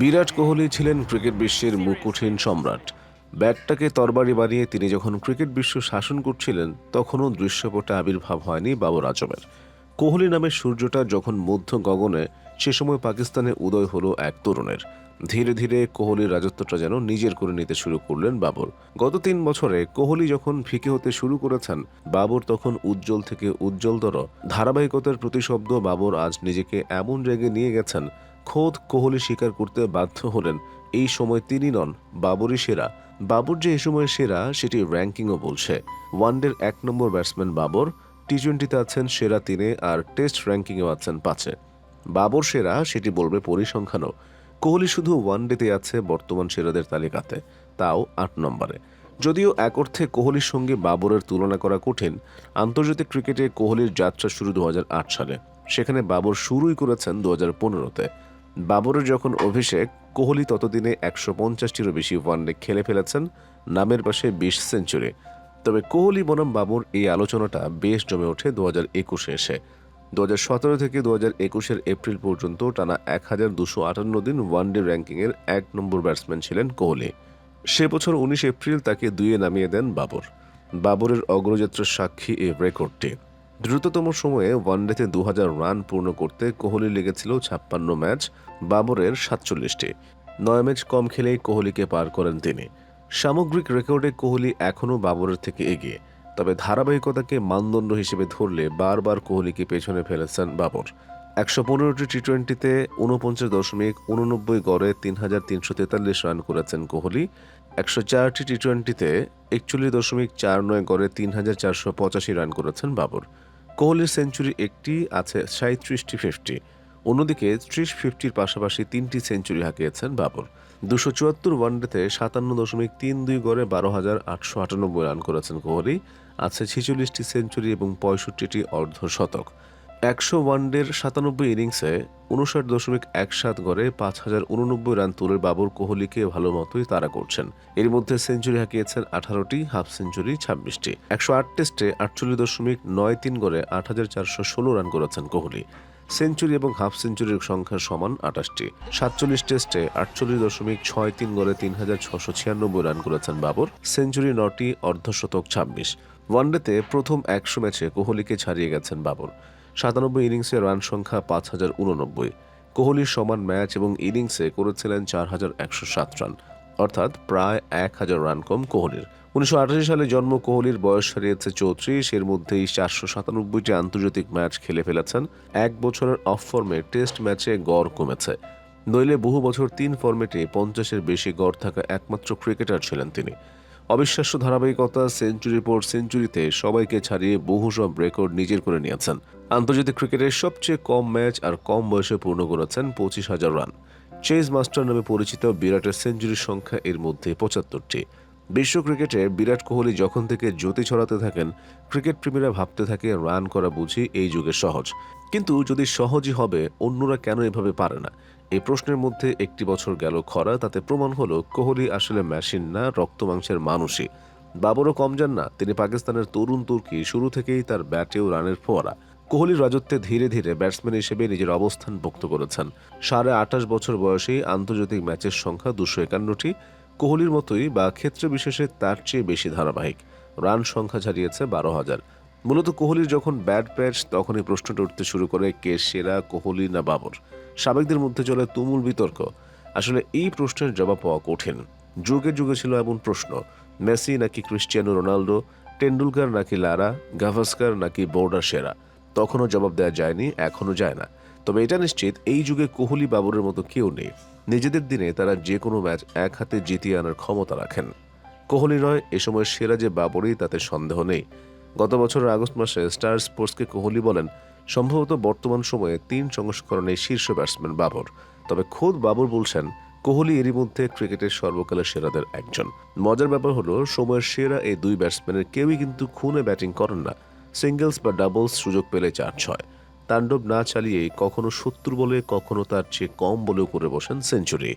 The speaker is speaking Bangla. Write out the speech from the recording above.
বিরাট কোহলি ছিলেন ক্রিকেট বিশ্বের মুকুটহীন সম্রাট। ব্যাটটাকে তরবারি বানিয়ে তিনি যখন ক্রিকেট বিশ্ব শাসন করছিলেন, তখনও দৃশ্যপটে আবির্ভাব হয়নি বাবর আজমের। কোহলি নামের সূর্যটা যখন মধ্য গগনে, সে সময় পাকিস্তানে উদয় হলো এক তরুণের। ধীরে ধীরে কোহলির রাজত্বটা যেন নিজের করে নিতে শুরু করলেন বাবর। গত তিন বছরে কোহলি যখন ফিকে হতে শুরু করেছেন, বাবর তখন উজ্জ্বল থেকে উজ্জ্বলতর। ধারাবাহিকতার প্রতিশব্দ বাবর আজ নিজেকে এমন জায়গায় নিয়ে গেছেন খোদ কোহলি স্বীকার করতে বাধ্য হলেন। এই সময় তিনি নন, বাবরই সেরা। বাবর যে এই সময় সেরা, সেটি র্যাঙ্কিংও বলছে। ওয়ানডের এক নম্বর ব্যাটসম্যান বাবর টি টোয়েন্টিতে আছেন সেরা তিনে আর টেস্ট র্যাঙ্কিংয়েও আছেন পাঁচে। বাবর সেরা, সেটি বলবে পরিসংখ্যানও। কোহলি শুধু ওয়ানডেতে আছে বর্তমান সেরাদের তালিকাতে, তাও আট নম্বরে। যদিও এক অর্থে কোহলির সঙ্গে বাবরের তুলনা করা কঠিন, আন্তর্জাতিক ক্রিকেটে কোহলির যাত্রা শুরু দু হাজার আট সালে। সেখানে বাবর শুরুই করেছেন দু হাজার পনেরোতে। বাবরের যখন অভিষেক, কোহলি ততদিনে একশো পঞ্চাশটিরও বেশি ওয়ানডে খেলে ফেলেছেন, নামের পাশে বিশ সেঞ্চুরি। তবে কোহলি, বনাম বাবর এই আলোচনাটা বেশ জমে ওঠে দু হাজার একুশে এসে। দু হাজার সতেরো থেকে দু হাজার একুশের এপ্রিল পর্যন্ত টানা এক হাজার দুশো আটান্ন দিন ওয়ানডে র্যাঙ্কিংয়ের এক নম্বর ব্যাটসম্যান ছিলেন কোহলি। সে বছর উনিশ এপ্রিল তাকে দুইয়ে নামিয়ে দেন বাবর। বাবরের অগ্রযাত্রার সাক্ষী এই রেকর্ডটি। দ্রুততম সময়ে ওয়ানডেতে দু হাজার রান পূর্ণ করতে কোহলি লেগেছিল ছাপ্পান্ন ম্যাচ, বাবরের সাতচল্লিশটি। নয় ম্যাচ কম খেলেই কোহলিকে পার করেন তিনি। সামগ্রিক রেকর্ডে কোহলি এখনও বাবরের থেকে এগিয়ে, তবে ধারাবাহিকতাকে মানদণ্ড হিসেবে ধরলে বারবার কোহলিকে পেছনে ফেলেছেন বাবর। একশো পনেরোটি টি টোয়েন্টিতে উনপঞ্চাশ দশমিক উননব্বই গড়ে তিন হাজার তিনশো তেতাল্লিশ রান করেছেন কোহলি। একশো চারটি টি টোয়েন্টিতে একচল্লিশ দশমিক চার নয় গড়ে তিন হাজার চারশো পঁচাশি রান করেছেন বাবর। কোহলির সেঞ্চুরি একটি, আছে সাঁত্রিশটি ফিফটি অন্যদিকে ত্রিশ ফিফটির পাশাপাশি তিনটি সেঞ্চুরি হাঁকিয়েছেন বাবর। দুশো চুয়াত্তর ওয়ানডেতে সাতান্ন দশমিক তিন দুই গড়ে বারো হাজার আটশো আটানব্বই রান করেছেন কোহলি, আছে ছেচল্লিশটি সেঞ্চুরি এবং পঁয়ষট্টিটি অর্ধশতক একশো ওয়ানডের সাতানব্বই ইনিংসে উনষাট দশমিক এক সাত গড়ে পাঁচ হাজার উননব্বই রান তুলে বাবর কোহলিকে ভালো মতোই তাড়া করছেন। এর মধ্যে সেঞ্চুরি হাঁকিয়েছেন আঠারোটি, হাফ সেঞ্চুরি ছাব্বিশটি। একশো আট টেস্টে আটচল্লিশ দশমিক নয় তিন গড়ে আট হাজার চারশো ষোলো রান করেছেন কোহলি। সেঞ্চুরি এবং হাফ সেঞ্চুরির সংখ্যা সমান আটাশটি। সাতচল্লিশ টেস্টে আটচল্লিশ দশমিক ছয় তিন গড়ে তিন হাজার ছশো ছিয়ানব্বই রান করেছেন বাবর। সেঞ্চুরি নটি অর্ধশতক ছাব্বিশ। ওয়ানডেতে প্রথম একশো ম্যাচে কোহলিকে ছাড়িয়ে গেছেন বাবর। সাতানব্বই ইনিংসে রান সংখ্যা পাঁচ হাজার উননব্বই। কোহলির সমান ম্যাচ এবং ইনিংসে করেছিলেন চার হাজার একশো সাত রান। অর্থাৎ প্রায় এক হাজার রান কম কোহলির। উনিশশো আটাশি সালে জন্ম কোহলির বয়স হারিয়েছে চৌত্রিশ, এর মধ্যেই চারশো সাতানব্বইটি আন্তর্জাতিক ম্যাচ খেলে ফেলেছেন। এক বছরের অফ ফর্মে টেস্ট ম্যাচে গড় কমেছে। নইলে বহু বছর তিন ফর্মেটে পঞ্চাশের বেশি গড় থাকা একমাত্র ক্রিকেটার ছিলেন তিনি। অবিশ্বাস্য ধারাবাহিকতা সেঞ্চুরির পর সেঞ্চুরিতে সবাইকে ছাড়িয়ে বহু সব রেকর্ড নিজের করে নিয়েছেন। আন্তর্জাতিক ক্রিকেটের সবচেয়ে কম ম্যাচ আর কম বয়সে পূর্ণ করেছেন পঁচিশ হাজার রান। চেজ মাস্টার নামে পরিচিত বিরাটের সেঞ্চুরির সংখ্যা এর মধ্যে পঁচাত্তরটি। বিশ্ব ক্রিকেটে বিরাট কোহলি যখন থেকে জ্যোতি ছড়াতে থাকেন, ক্রিকেট প্রেমীরা ভাবতে থাকে, রান করা বুঝি এই যুগে সহজ। কিন্তু যদি সহজই হবে, অন্যরা কেন এভাবে পারে না? এই প্রশ্নের মধ্যে একটি বছর গেল খরা, তাতে প্রমাণ হলো কোহলি আসলে মেশিন না, রক্ত মাংসের মানুষই। বাবরও কম যান না, তিনি পাকিস্তানের তরুণ তুর্কি, শুরু থেকেই তার ব্যাটেও রানের ফোয়ারা। কোহলির রাজত্বে ধীরে ধীরে ব্যাটসম্যান হিসেবে নিজের অবস্থান পোক্ত করেছেন। সাড়ে আঠাশ বছর বয়সেই আন্তর্জাতিক ম্যাচের সংখ্যা দুশো একান্নটি। কোহলির মতোই বা ক্ষেত্র বিশেষে তার চেয়ে বেশি ধারাবাহিক। রান সংখ্যা ছাড়িয়েছে বারো হাজার। মূলত কোহলির যখন ব্যাট প্যাচ, তখনই প্রশ্নটা উঠতে শুরু করে কে সেরা কোহলি না বাবর। সাবেকদের মধ্যে চলে তুমুল বিতর্ক। আসলে এই প্রশ্নের জবাব পাওয়া কঠিন। যুগে যুগে ছিল এমন প্রশ্ন, মেসি নাকি ক্রিস্টিয়ানো রোনালদো, টেন্ডুলকার নাকি লারা, গাভাস্কার নাকি বোর্ডার সেরা। তখনও জবাব দেওয়া যায়নি, এখনও যায় না। তবে এটা নিশ্চিত, এই যুগে কোহলি বাবরের মতো কেউ নেই। নিজেদের দিনে তারা যে কোনো ম্যাচ এক হাতে জিতিয়ে আনার ক্ষমতা রাখেন। কোহলি নয়, এ সময় সেরা যে বাবরই তাতে সন্দেহ নেই। গত বছরের আগস্ট মাসে স্টার স্পোর্টসকে কোহলি বলেন, সম্ভবত বর্তমান সময়ে তিন সংস্করণে শীর্ষ ব্যাটসম্যান বাবর। তবে খোদ বাবর বলছেন, কোহলি এরই মধ্যে ক্রিকেটের সর্বকালের সেরাদের একজন। মজার ব্যাপার হলো, সময়ের সেরা এই দুই ব্যাটসম্যানের কেউই কিন্তু খুনে ব্যাটিং করেন না। সিঙ্গেলস বা ডাবলস সুযোগ পেলে চার ছয়। তাণ্ডব না চালিয়ে কখনো সত্তর বলে, কখনো তার চেয়ে কম বলেও করে বসেন সেঞ্চুরি।